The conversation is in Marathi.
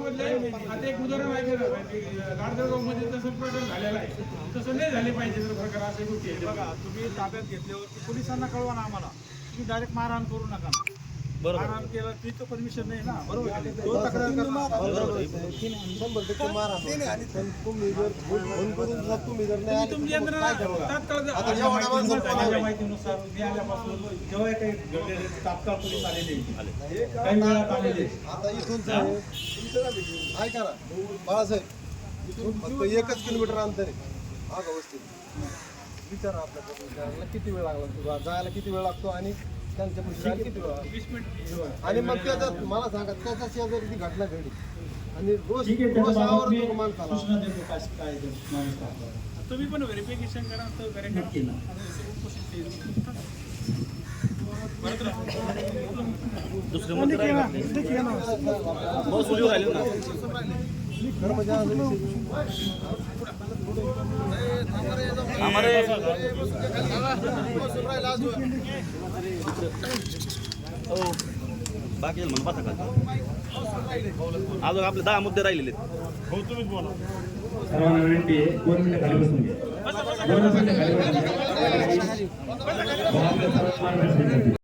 मधले आता एक उदाहरण आहे गाडदळगावमध्ये तसं प्रकार झालेला आहे तसं नाही झाले पाहिजे जर प्रकार असे गोष्टी आहेत. बघा तुम्ही ताब्यात घेतल्यावर पोलिसांना कळवा ना आम्हाला. तुम्ही डायरेक्ट मारहाण करू नका. मारहाण केलं ती तर परमिशन नाही ना. बरोबर. तो तक्रार करणार माहितीनुसार मी आल्यापासून जेव्हा काही घडलेले तात्काळ पोलीस आलेले. काही वेळात आलेले. आता इथून ऐका ना बाळासाहेब इथून फक्त एकच किलोमीटर अंतर आहे. हा का वस्ती? विचारा आपल्या किती वेळ लागला तुला? जायला किती वेळ लागतो आणि त्यांच्या पुढे जायला किती वेळ आणि मग त्याच्यात मला सांगा त्याच्या शेजारी ती घटना घडली. आणि रोज ठीक आहे रोज त्याच्या बाबत आवडतो मी तो माणसाला सूचना देतो काय काय ते माणूस टाकला. दुसरे पण व्हेरिफिकेशन करा बाकी म्हणून बसा का अजून आपले दहा मुद्दे राहिलेले सर्वांना विनंती आहे दोन हो, मिनिटं खाली बसून घ्या दोन मिनिटं खाली बसून घ्या.